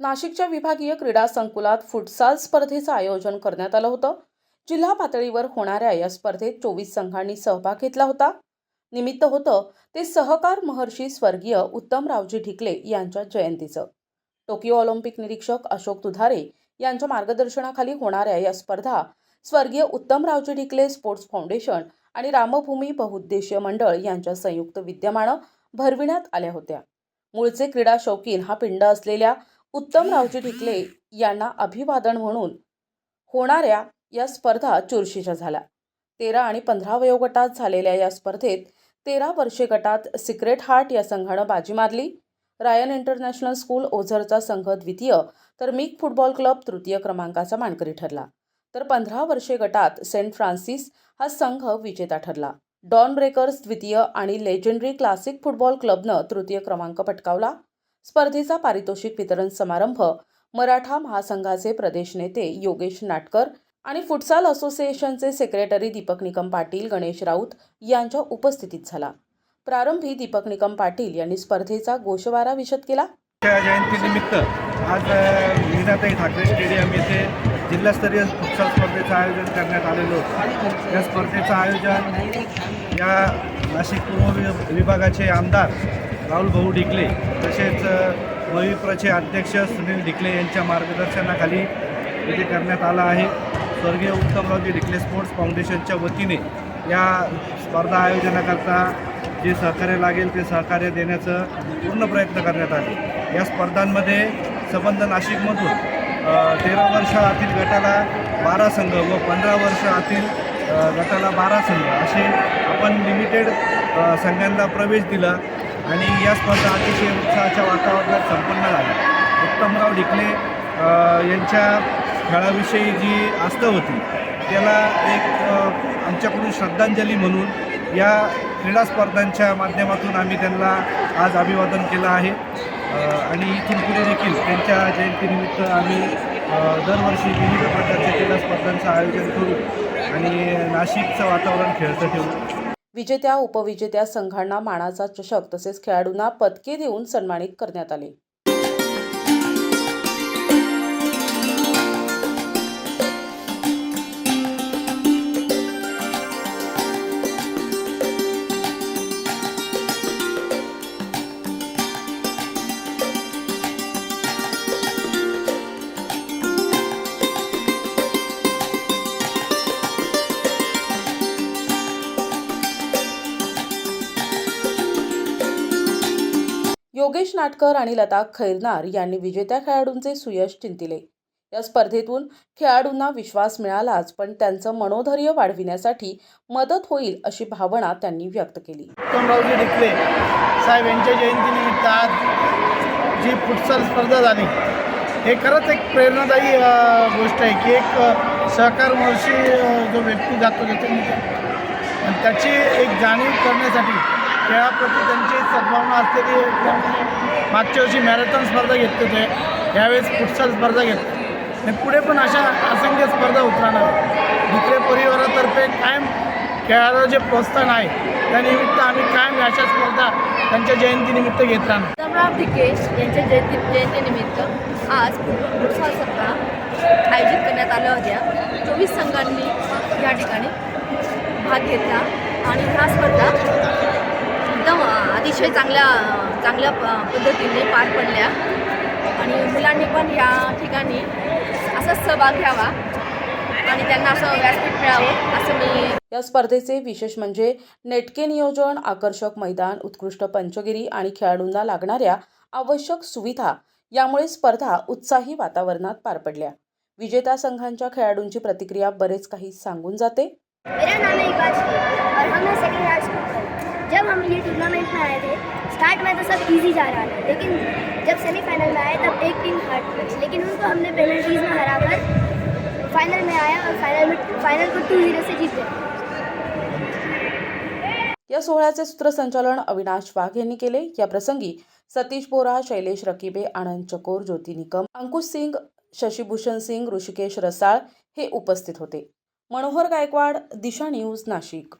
नाशिकच्या विभागीय क्रीडा संकुलात फुटसाल स्पर्धेचं आयोजन करण्यात आलं होतं. जिल्हा पातळीवर होणाऱ्या या स्पर्धेत चोवीस संघांनी सहभाग घेतला होता. निमित्त होतं ते सहकार महर्षी स्वर्गीय उत्तमरावजी ढिकले यांच्या जयंतीचं. टोकियो ऑलिम्पिक निरीक्षक अशोक दुधारे यांच्या मार्गदर्शनाखाली होणाऱ्या या स्पर्धा स्वर्गीय उत्तमरावजी ढिकले स्पोर्ट्स फाउंडेशन आणि रामभूमी बहुउद्देशीय मंडळ यांच्या संयुक्त विद्यमानं भरविण्यात आल्या होत्या. मूळचे क्रीडा शौकीन हा पिंड असलेल्या उत्तमरावजी ढिकले यांना अभिवादन म्हणून होणाऱ्या या स्पर्धा चुरशीच्या झाल्या. तेरा आणि पंधरा वयोगटात झालेल्या या स्पर्धेत तेरा वर्षे गटात सिक्रेट हार्ट या संघानं बाजी मारली. रायन इंटरनॅशनल स्कूल ओझरचा संघ द्वितीय तर मीक फुटबॉल क्लब तृतीय क्रमांकाचा मानकरी ठरला. तर पंधरा वर्षे गटात सेंट फ्रान्सिस हा संघ विजेता ठरला. डॉन ब्रेकर्स द्वितीय आणि लेजेंडरी क्लासिक फुटबॉल क्लबनं तृतीय क्रमांक पटकावला. स्पर्धेचा पारितोषिक वितरण समारंभ मराठा महासंघाचे प्रदेश नेते योगेश नाटकर आणि फुटसाल असोसिएशनचे सेक्रेटरी दीपक निकम पाटील गणेश राऊत यांच्या उपस्थितीत झाला. प्रारंभी दीपक निकम पाटील यांनी स्पर्धेचा गोषवारा विशद केला. जयंतीनिमित्त आज अ, मीनाताई ठाकरे स्टेडियम येथे जिल्हास्तरीय फुटसाल स्पर्धेचं आयोजन करण्यात आलेलं. होतं या स्पर्धेचं आयोजन या नाशिक पूर्व विभागाचे आमदार राहुल भाऊ डिकले तसेच अ, मविप्रचे अध्यक्ष सुनील ढिकले यांच्या मार्गदर्शनाखाली इथे करण्यात आलं आहे. स्वर्गीय उत्तमरावजी ढिकले स्पोर्ट्स फाउंडेशनच्या वतीने या स्पर्धा आयोजनाकरता जे सहकार्य लागेल ते सहकार्य देण्याचं पूर्ण प्रयत्न करण्यात आले. या स्पर्धांमध्ये संबंध नाशिकमधून तेरा वर्ष आतील गटाला बारा संघ व पंधरा वर्ष आतील गटाला बारा संघ असे आपण लिमिटेड संघांना प्रवेश दिला. आणि या स्पर्धा अतिशय उत्साहाच्या वातावरणात संपन्न झाल्या. उत्तमराव ढिकले यांच्या खेळाविषयी जी आस्था होती त्याला एक आमच्याकडून श्रद्धांजली म्हणून या क्रीडा स्पर्धांच्या माध्यमातून आम्ही त्यांना आज अभिवादन केलं आहे. आणि इथून पुढे देखील त्यांच्या जयंतीनिमित्त आम्ही दरवर्षी विविध प्रकारच्या क्रीडा स्पर्धांचं आयोजन करू आणि नाशिकचं वातावरण खेळतं ठेवू. विजेत्या उपविजेत्या संघांना मानाचा चषक तसेच खेळाडूंना पदके देऊन सन्मानित करण्यात आले. योगेश नाटकर आणि लता खैरनार यांनी विजेत्या खेळाडूंचे सुयश चिंतिले या स्पर्धेतून खेळाडूंना विश्वास मिळालाच पण त्यांचं मनोधैर्य वाढविण्यासाठी मदत होईल अशी भावना त्यांनी व्यक्त केली. उत्तमरावजी डिकले. साहेब यांच्या जयंतीनिमित्त आज जी फुटसाल स्पर्धा झाली हे खरंच एक प्रेरणादायी गोष्ट आहे की एक सहकार जो व्यक्ती जातो त्याच्यामध्ये त्याची एक जाणीव करण्यासाठी खेळाप्रती त्यांची सद्भावना असलेली एक मागच्या वर्षी मॅरेथॉन स्पर्धा घेतले होते. यावेळेस फुटसाल स्पर्धा घेतली. आणि पुढे पण अशा असंख्य स्पर्धा उतरणार दुसऱ्या परिवारातर्फे कायम खेळाला जे प्रोत्साहन आहे त्यानिमित्त आम्ही कायम अशा स्पर्धा त्यांच्या जयंतीनिमित्त घेत राहणार. उत्तमराव टिकेश यांच्या जयंती जयंतीनिमित्त आज फुटबॉल स्पर्धा आयोजित करण्यात आल्या होत्या. चोवीस संघांनी या ठिकाणी भाग घेतला आणि ह्या स्पर्धा एकदम अतिशय चांगल्या चांगल्या प- पद्धतीने पार पडल्या. आणि मुलांनी पण या ठिकाणी असाच सहभाग घ्यावा आणि त्यांना असं व्यासपीठ मिळावं असं मी या स्पर्धेचे विशेष म्हणजे नेटके नियोजन आकर्षक मैदान उत्कृष्ट पंचगिरी आणि खेळाडूंना लागणाऱ्या आवश्यक सुविधा यामुळे स्पर्धा उत्साही वातावरणात पार पडल्या. विजेत्या संघांच्या खेळाडूंची प्रतिक्रिया बरेच काही सांगून जाते. मेरा नाम है और हम हैं सेकेंड जब हम ये टूर्नामेंट में आए थे स्टार्ट में तो सब इजी जा रहा था लेकिन जब सेमीफाइनल में आए तब एक टीम हार्ड हार्ट लेकिन उनको हमने पेनल्टीज में हरा कर फाइनल में आया और फाइनल में फाइनल को टू जीरो से जीत गया या सोहळ्याचे सूत्रसंचालन अविनाश वाघ यांनी केले. या प्रसंगी सतीश बोरा शैलेश रकिबे आनंद चकोर ज्योती निकम अंकुश सिंग शशीभूषण सिंग ऋषिकेश रसाळ हे उपस्थित होते. मनोहर गायकवाड दिशा न्यूज नाशिक.